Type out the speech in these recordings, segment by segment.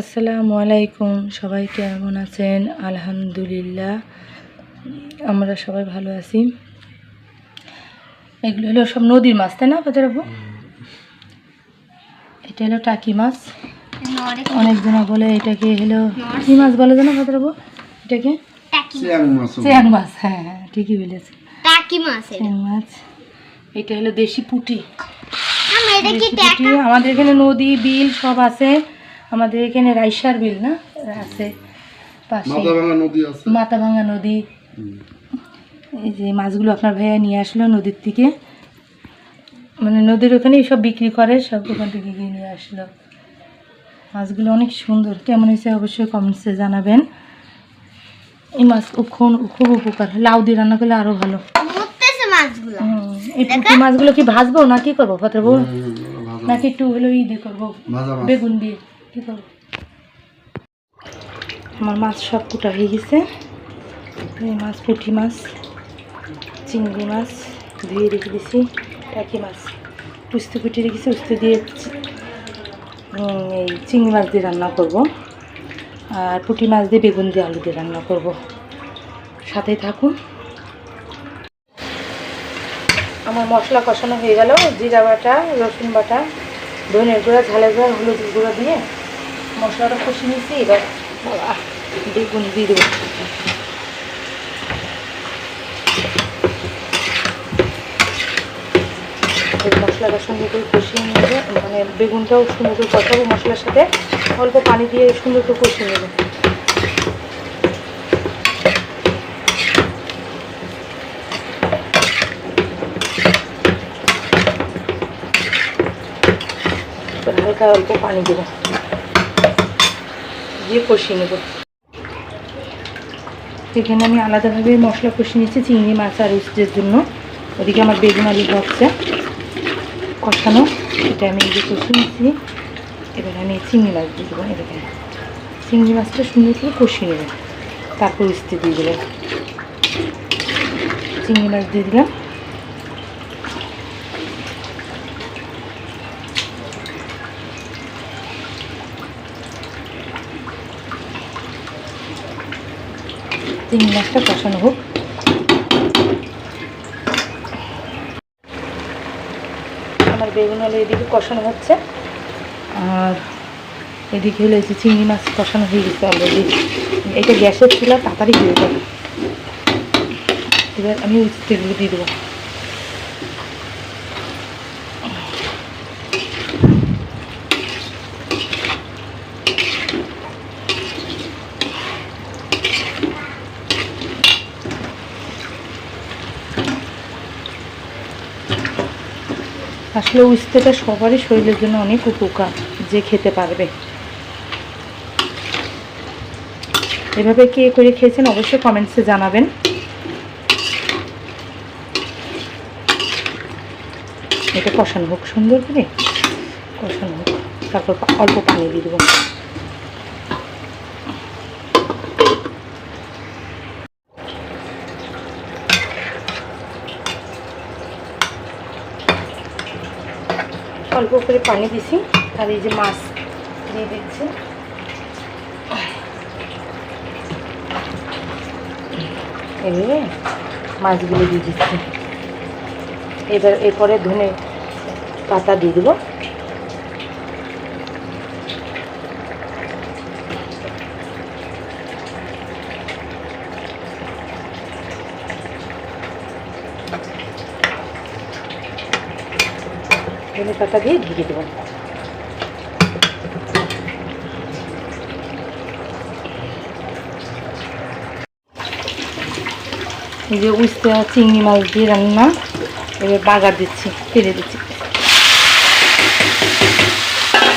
আসসালামু আলাইকুম সবাই কেমন আছেন? আলহামদুলিল্লাহ আমরা সবাই ভালো আছি। এগুলো হলো সব নদীর মাছ তাই না বাজার আপু এটা হলো টাকি মাছ। অনেকজনা বলে এটাকে হলো কি মাছ বলে জানো বাজার আপু এটাকে? চিয়াং মাছ হ্যাঁ হ্যাঁ ঠিকই বলেছে। টাকি মাছ এটা। মাছ এটা হলো দেশি পুঁটি। আমাদের এখানে নদী বিল সব আছে। আমাদের এখানে রাইসার বিল না? আছে পাশে। মাথা ভাঙা নদী মাথাভাঙা নদী। এই যে মাছগুলো আপনার ভাইয়া নিয়ে আসলো নদীর থেকে মানে নদীর ওখানেই সব বিক্রি করে সব ওখান থেকে গিয়ে নিয়ে আসলো। মাছগুলো অনেক সুন্দর। কেমন হয়েছে অবশ্যই কমেন্টসে জানাবেন। এই মাছ খুব খুব উপকার। লাউ দিয়ে রান্না করলে আরও ভালো। এই পুঁটি মাছগুলো কি ভাজবো না কি করব? হুম, নাকি একটু হলো ই দিয়ে করব? বেগুন দিয়ে। আমার মাছ সব কুটা হয়ে গেছে। এই মাছ, পুঁটি মাছ, চিংড়ি মাছ ধুয়ে রেখে দিছি, টাকি মাছ। উস্তে কুটি রেখেছি, উস্তে দিয়ে এই চিংড়ি মাছ দিয়ে রান্না করব। আর পুঁটি মাছ দিয়ে বেগুন দিয়ে আলু দিয়ে রান্না করব। সাথে থাকুন। আমার মশলা কষানো হয়ে গেল। জিরা বাটা, রসুন বাটা ধনের গুঁড়া, ঝালের গুঁড়া হলুদ গুঁড়ো দিয়ে মশলাটা কষিয়ে নিচ্ছি এবার বেগুন দিয়ে দেবো। মশলাটা সুন্দর করে কষিয়ে নেবে মানে বেগুনটাও সুন্দর করে কষাবো মশলার সাথে, অল্প পানি দিয়ে সুন্দর করে কষিয়ে নেবে। হালকা অল্প পানি দেবো। দিয়ে কষিয়ে নেব। এখানে আমি আলাদাভাবে মশলা কষিয়ে নিচ্ছি চিংড়ি মাছ আর উস্তের জন্য। ওদিকে আমার বেগুন আলু হচ্ছে কষানো এটা আমি যে কষিয়ে নিচ্ছি এবার আমি চিংড়ি মাছ দিয়ে দেবো এরকম চিংড়ি মাছটা সুন্দর করে কষিয়ে নেব। তারপর উস্তে দিয়ে দেবো। চিংড়ি মাছ দিয়ে দিলাম। চিংড়ি মাছটা কষানো হোক। আমার বেগুন আলু এদিকে কষানো হচ্ছে। আর এদিকে হলো এই যে চিংড়ি মাছ কষানো হয়ে গেছে অলরেডি এটা গ্যাসের চুলা, তাড়াতাড়ি হয়ে যাবে। এবার আমি উচিত দিয়ে দেবো। আসলে উস্তেটা সবারই শরীরের জন্য অনেক উপকার, যে খেতে পারবে। এভাবে কে করে খেয়েছেন অবশ্যই কমেন্টসে জানাবেন। এটা কষানো হোক, সুন্দর করে কষানো হোক। তারপর অল্প পানি দিয়ে দেবো। অল্প করে পানি দিছি, আর এই যে মাছ দিয়ে দিচ্ছি। এমনি মাছগুলো দিয়ে দিচ্ছি। এবার এরপরে ধনে পাতা দিয়ে দেবো। ধনে পাতা দিয়ে ঢেকে দেবো। এই যে উস্তে চিংড়ি মাছ দিয়ে রান্না, এবার বাগার দিচ্ছি তেলে দিচ্ছি।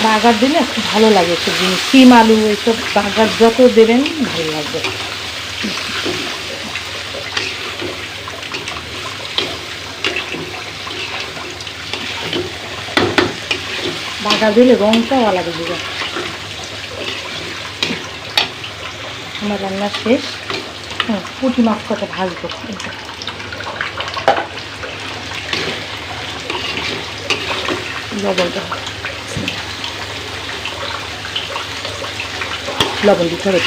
বাগার দিলে খুব ভালো লাগে সব জিনিস। সিম আলু, এইসব বাগার যত দেবেন, ভালো লাগবে। বাগার দিলে রঙটাও আলাদা দেবে আমার রান্না শেষ। হুম, পুঁটি মাছ কটা ভাজবো। লবণটা লবণ দিতে হবে